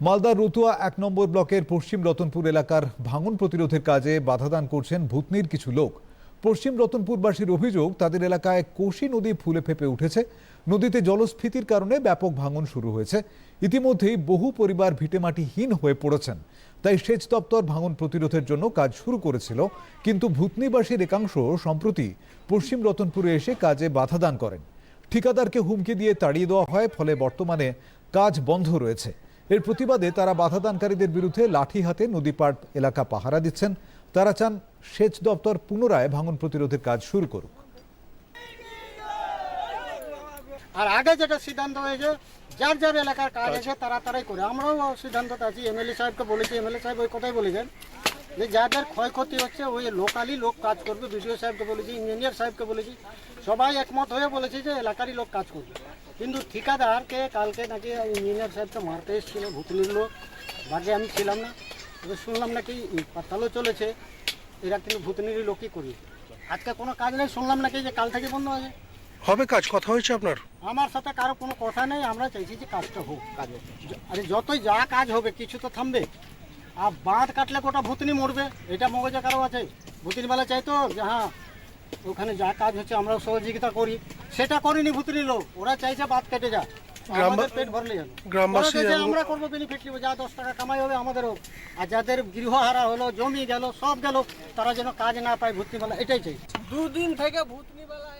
মালদার রতুয়া এক নম্বর ব্লকের পশ্চিম রতনপুর এলাকার ভাঙন প্রতিরোধের কাজে বাধাদান করছেন ভূতনির কিছু লোক। পশ্চিম রতনপুরবাসীর অভিযোগ, তাদের এলাকায় কোশি নদী ফুলে ফেপে উঠেছে। নদীতে জলস্ফীতির কারণে ব্যাপক ভাঙন শুরু হয়েছে। ইতিমধ্যেই বহু পরিবার ভিটেমাটিহীন হয়ে পড়েছেন। তাই সেচ দপ্তর ভাঙন প্রতিরোধের জন্য কাজ শুরু করেছিল। কিন্তু ভূতনিবাসীর একাংশ সম্প্রতি পশ্চিম রতনপুরে এসে কাজে বাধাদান করেন। ঠিকাদারকে হুমকি দিয়ে তাড়িয়ে দেওয়া হয়, ফলে বর্তমানে কাজ বন্ধ রয়েছে। এর প্রতিবাদে তারা বাধাদানকারীদের বিরুদ্ধে লাঠি হাতে নদীপাড় এলাকা পাহারা দিচ্ছেন। তারা চান সেচ দপ্তর পুনরায় ভাঙন প্রতিরোধের কাজ শুরু করুক। আর আগে যেটা সিদ্ধান্ত হয়েছে, যার যার এলাকার কাজ আছে তারা তারাই করে। আমরাও সিদ্ধান্ততে আছি এমএলএ সাহেবকে বলেছি, এমএলএ সাহেব ওই কথাই বলেছেন যে যাদের ক্ষয়ক্ষতি হচ্ছে, ওই লোকালি লোক কাজ করবে। বিডিও সাহেবকে বলেছি, ইঞ্জিনিয়ার সাহেবকে বলেছি, সবাই একমত হয়ে বলেছে যে এলাকারই লোক কাজ করবে। কিন্তু ঠিকাদারকে কালকে নাকি ইঞ্জিনিয়ার সাহেবকে মারতে এসেছিল ভুতনির লোক। বাকি আমি ছিলাম না। তবে শুনলাম নাকি পাতালও চলেছে। এরা কিন্তু ভুতনিরই লোকই করি। আজকে কোনো কাজ নেই শুনলাম নাকি যে কাল থেকে বন্ধ আছে। হবে কাজ কথা হয়েছে আপনার? আমার সাথে কারও কোনো কথা নেই আমরা চাইছি যে কাজটা হোক কাজ। হোক। আরে যতই যা কাজ হবে কিছু তো থামবে। আর বাঁধ কাটলে গোটা ভুতনি মরবে এটা মগজে কারও আছে? ভূতনি বেলা চাইতো যে হ্যাঁ ওখানে যা কাজ হচ্ছে আমরা সহযোগিতা করি। সেটা করিনি ভুতুরি লোক। ওরা চাইছে বাদ কেটে যা আমাদের পেট ভরলে গ্রামবাসী আমরা করব বেনিফিট নিবো যা দশ টাকা কামাই হবে আমাদেরও আর যাদের গৃহহারা হলো জমি গেল সব গেল তারা যেন কাজ না পায় ভূতনি বেলা এটাই চাই। দুদিন থেকে ভূতনি বেলা